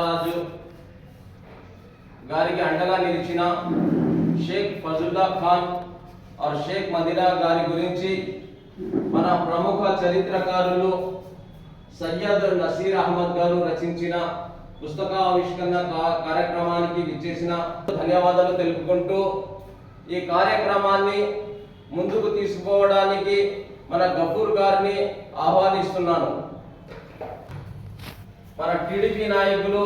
రాజు గారికి అండగా నిలిచిన షేక్ ఫజుల్లా ఖాన్ ఆర్ షేక్ మదీనా గారి గురించి మన ప్రముఖ చరిత్రకారులు సయ్యద్ నసీర్ అహ్మద్ గారు రచించిన పుస్తకావిష్కరణ కార్యక్రమానికి విచ్చేసిన ధన్యవాదాలు తెలుపుకుంటూ ఈ కార్యక్రమాన్ని ముందుకు తీసుకోవడానికి మన గఫూర్ గారిని ఆహ్వానిస్తున్నాను. మన టీడీపీ నాయకులు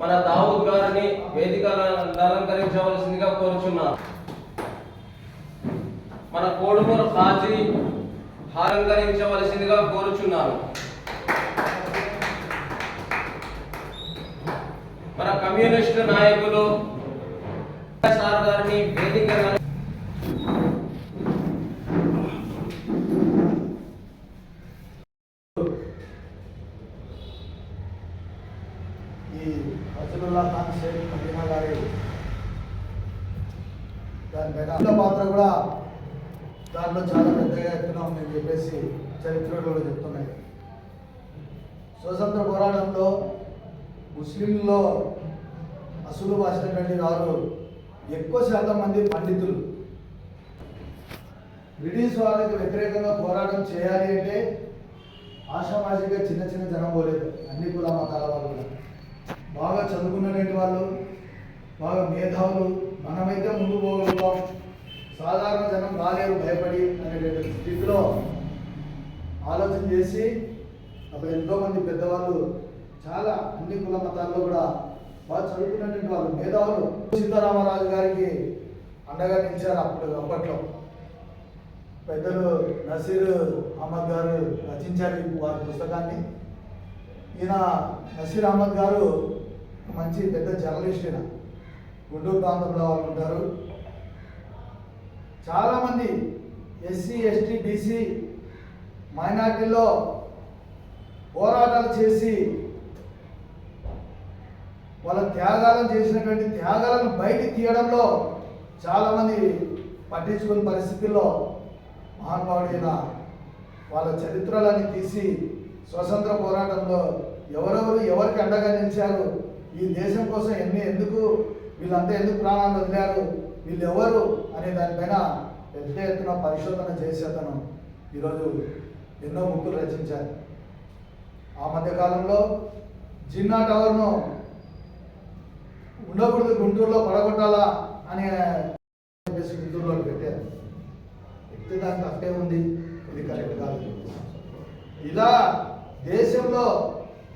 మన దావుద్ గారిని వేదిక అలంకరించవలసిందిగా కోరుచున్నాను మన కోడుమూరు కాజీ అలంకరించవలసిందిగా కోరుచున్నాను. మన కమ్యూనిస్టు నాయకులు సార్ గారిని వేదిక ఖాన్ షేక్ మదీనా గారి దాని పాత్ర కూడా దాంట్లో చాలా పెద్దగా ఎత్తున్నాం నేను చెప్పేసి చరిత్రలో చెప్తున్నాయి. స్వతంత్ర పోరాటంలో ముస్లింల్లో అసలు భాషినటువంటి వారు ఎక్కువ శాతం మంది పండితులు. బ్రిటిష్ వాళ్ళకి వ్యతిరేకంగా పోరాటం చేయాలి అంటే ఆషామాషిగా చిన్న చిన్న జనం పోలేదు. అన్ని కుల మతాల వాళ్ళు. బాగా చదువుకున్నటువంటి వాళ్ళు బాగా మేధావులు మనమైతే ముందు పోగలుగుతాం. సాధారణ జనం రాలేరు భయపడి అనేటువంటి స్థితిలో ఆలోచన చేసి అప్పుడు ఎంతోమంది పెద్దవాళ్ళు చాలా అన్ని కుల మతాల్లో కూడా బాగా చదువుకున్నటువంటి వాళ్ళు మేధావులు సీతారామరాజు గారికి అండగా నిలిచారు అప్పుడు అప్పట్లో. పెద్దలు నసీర్ అహ్మద్ గారు రచించారు వారి పుస్తకాన్ని. ఈయన నసీర్ అహ్మద్ గారు మంచి పెద్ద జర్నలిస్ట్ అయినా గుంటూరు ప్రాంతంలో వాళ్ళు ఉంటారు. చాలామంది ఎస్సీ ఎస్టీ బీసీ మైనార్టీలో పోరాటాలు చేసి వాళ్ళ త్యాగాలను చేసినటువంటి త్యాగాలను బయటికి తీయడంలో చాలామంది పట్టించుకున్న పరిస్థితుల్లో మహానుభావుడైన వాళ్ళ చరిత్రలన్నీ తీసి స్వతంత్ర పోరాటంలో ఎవరెవరు ఎవరికి అండగా నిలిచారు ఈ దేశం కోసం ఎన్ని ఎందుకు వీళ్ళంతా ఎందుకు ప్రాణాలు వదిలారు? వీళ్ళు ఎవరు అనే దానిపైన పెద్ద ఎత్తున పరిశోధన చేసి అతను ఈరోజు ఎన్నో ముక్కులు రచించారు. ఆ మధ్యకాలంలో జిన్నా టవర్ను ఉండకూడదు గుంటూరులో పడగొట్టాలా అనే చెప్పేసి గుంటూరులో పెట్టారు. ఎత్తే దానికి తప్పే ఉంది. ఇది కరెక్ట్ కాదు. ఇలా దేశంలో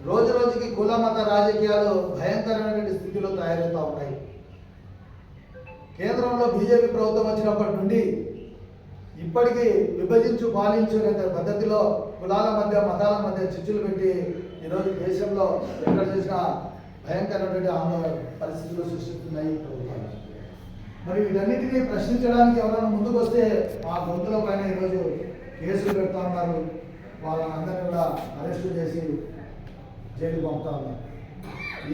రోజు రోజుకి కుల మత రాజకీయాలు భయంకరమైనటువంటి స్థితిలో తయారవుతూ ఉన్నాయి కేంద్రంలో బీజేపీ ప్రభుత్వం వచ్చినప్పటి నుండి ఇప్పటికీ విభజించు పాలించు అనే పద్ధతిలో కులాల మధ్య మతాల మధ్య చిచ్చులు పెట్టి ఈరోజు దేశంలో ఎక్కడ చూసినా భయంకరమైనటువంటి ఆందోళన పరిస్థితులు సృష్టిస్తున్నాయి ప్రభుత్వాలు. మరి వీటన్నిటిని ప్రశ్నించడానికి ఎవరైనా ముందుకు వస్తే ఆ గొంతుల పైన ఈరోజు కేసులు పెడతా ఉన్నారు. వాళ్ళని అందరినీ కూడా అరెస్టు చేసి జైలు పంపుతా ఉన్నారు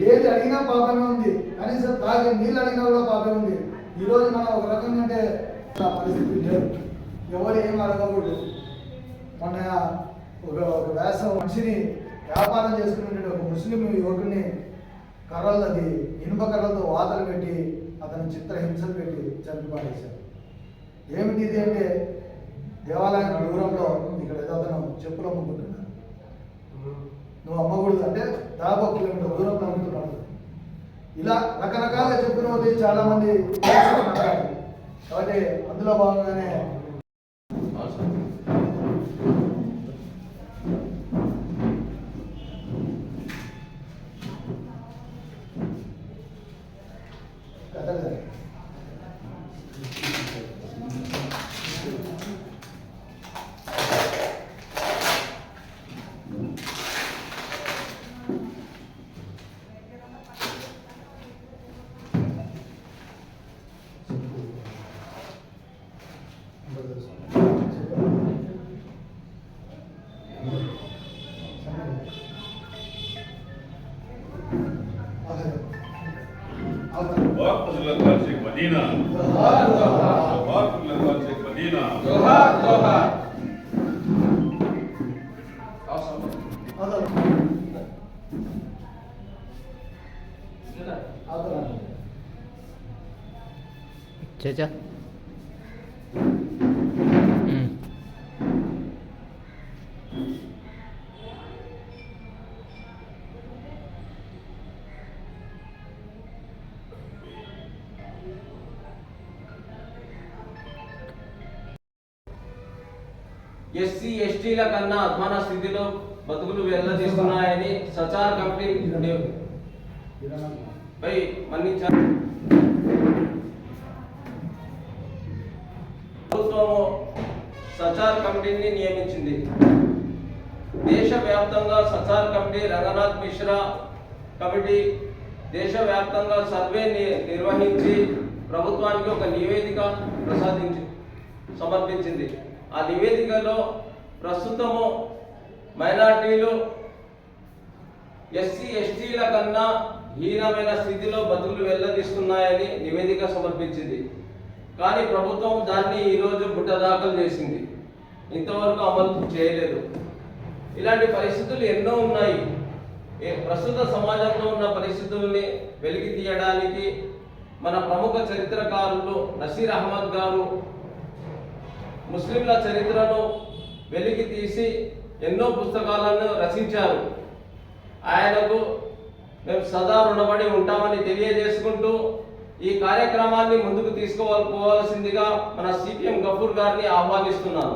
ఏది అడిగినా పాపమే ఉంది. కనీసం తాగే నీళ్ళు అడిగినా కూడా పాపమే ఉంది. ఈరోజు మనం ఒక రకంగా అంటే పరిస్థితి లేదు ఎవరు ఏం అడగకూడదు. మొన్న ఒక ఒక వేస మనిషిని వ్యాపారం చేసుకునే ఒక ముస్లిం యువకుడిని కర్రలది ఇనుప కర్రలతో వాతలు పెట్టి అతను చిత్రహింసలు పెట్టి చంపి ఏమిటి ఇది అంటే దేవాలయం దూరంలో ఇక్కడ ఏదో అతను చెప్పులు అమ్ముకుంటున్నాడు. దాదాపు ఒక కిలోమీటర్ దూరంలో అమ్ముతున్నాడు ఇలా రకరకాలుగా చెప్పిన చాలా మంది కాబట్టి అందులో భాగంగానే وقت لله شيخ مدينة جوهر جوهر وقت لله شيخ مدينة جوهر جوهر جوهر ఎస్సీ ఎస్టీల కన్నా అధ్వాన స్థితిలో బతుకులు వెళ్ళదీస్తున్నాయని సచార్ కమిటీ పై మన్నించారు ప్రభుత్వము సచార్ కమిటీని నియమించింది. దేశవ్యాప్తంగా సచార్ కమిటీ రంగనాథ్ మిశ్రా కమిటీ దేశవ్యాప్తంగా సర్వే నిర్వహించి ప్రభుత్వానికి ఒక నివేదిక ప్రసాదించి సమర్పించింది. ఆ నివేదికలో ప్రస్తుతము మైనార్టీలు ఎస్సీ ఎస్టీల కన్నా హీనమైన స్థితిలో బతుకులు వెళ్ళదీస్తున్నాయని నివేదిక సమర్పించింది. కానీ ప్రభుత్వం దాన్ని ఈరోజు బుట్ట దాఖలు చేసింది. ఇంతవరకు అమలు చేయలేదు. ఇలాంటి పరిస్థితులు ఎన్నో ఉన్నాయి. ఏ- ప్రస్తుత సమాజంలో ఉన్న పరిస్థితుల్ని వెలికి తీయడానికి మన ప్రముఖ చరిత్రకారులు నసీర్ అహ్మద్ గారు ముస్లింల చరిత్రను వెలికి తీసి ఎన్నో పుస్తకాలను రచించారు. ఆయనకు మేము సదా రుణపడి ఉంటామని తెలియజేసుకుంటూ ఈ కార్యక్రమాన్ని ముందుకు తీసుకోవాల్సిందిగా పోవాల్సిందిగా మన సిపిఎం గఫూర్ గారిని ఆహ్వానిస్తున్నాను.